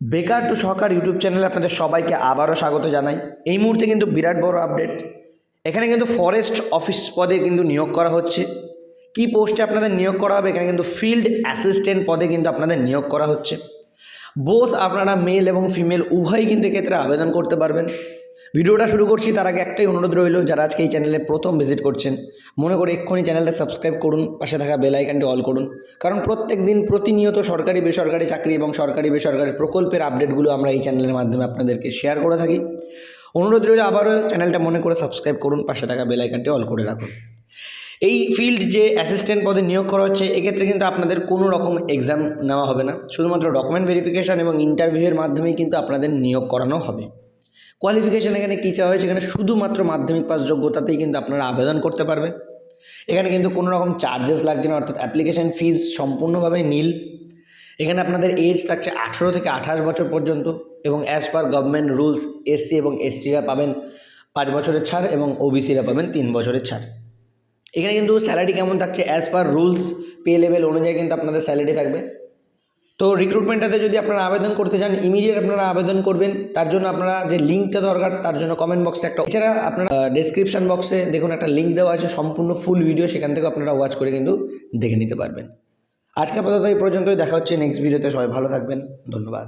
বেকার two সহকার YouTube চ্যানেলে আপনাদের সবাইকে আবারও স্বাগত জানাই। এই মুহূর্তে কিন্তু বিরাট বড় আপডেট। এখানে কিন্তু ফরেস্ট অফিস পদে কিন্তু নিয়োগ করা হচ্ছে। কি পোস্টে আপনাদের নিয়োগ করা হবে? এখানে কিন্তু ফিল্ড অ্যাসিস্ট্যান্ট পদে কিন্তু আপনাদের নিয়োগ করা হচ্ছে। বোথ আপনারা মেল এবং ফিমেল উভয়ই কিন্তু এক্ষেত্রে আবেদন করতে পারবেন। ভিডিওটা শুরু করছি, তার আগে একটাই অনুরোধ রইল, যারা আজকে এই চ্যানেলে প্রথম ভিজিট করছেন, মনে করে এক্ষুনি চ্যানেলটা সাবস্ক্রাইব করুন, পাশে থাকা বেল আইকনটি অল করুন। কারণ প্রত্যেক দিন প্রতিনিয়ত সরকারি, বেসরকারি চাকরি এবং সরকারি, বেসরকারি প্রকল্পের আপডেটগুলো আমরা এই চ্যানেলের মাধ্যমে আপনাদেরকে শেয়ার করে থাকি। অনুরোধ রইল আবারও চ্যানেলটা মনে করে সাবস্ক্রাইব করুন, পাশে থাকা বেল আইকনটি অল করে রাখুন। এই ফিল্ড যে অ্যাসিস্ট্যান্ট পদে নিয়োগ করা হচ্ছে, এক্ষেত্রে কিন্তু আপনাদের কোনো রকম এক্সাম নেওয়া হবে না। শুধুমাত্র ডকুমেন্ট ভেরিফিকেশান এবং ইন্টারভিউয়ের মাধ্যমেই কিন্তু আপনাদের নিয়োগ করানো হবে। কোয়ালিফিকেশান এখানে কী চাওয়া হয়েছে? এখানে শুধুমাত্র মাধ্যমিক পাস যোগ্যতাতেই কিন্তু আপনারা আবেদন করতে পারবেন এখানে কিন্তু কোনো রকম চার্জেস লাগছে না, অর্থাৎ অ্যাপ্লিকেশান ফিজ সম্পূর্ণভাবে নীল। এখানে আপনাদের এজ থাকছে আঠেরো থেকে আঠাশ বছর পর্যন্ত এবং as per government rules SC এবং এসটিরা পাবেন পাঁচ বছরের ছাড় এবং ওবিসিরা পাবেন তিন বছরের ছাড়। এখানে কিন্তু স্যালারি কেমন থাকছে? As per rules pay level অনুযায়ী কিন্তু আপনাদের স্যালারি থাকবে। তো রিক্রুটমেন্টটাতে যদি আপনারা আবেদন করতে চান ইমিডিয়েট আপনারা আবেদন করবেন। তার জন্য আপনারা যে লিঙ্কটা দরকার, তার জন্য কমেন্ট বক্সে একটা এছাড়া আপনারা ডিসক্রিপশান বক্সে দেখুন একটা লিঙ্ক দেওয়া আছে, সম্পূর্ণ ফুল ভিডিও সেখান থেকে আপনারা ওয়াচ করে কিন্তু দেখে নিতে পারবেন। আজকে আপাতত এই পর্যন্তই, দেখা হচ্ছে নেক্সট ভিডিওতে সবাই ভালো থাকবেন, ধন্যবাদ।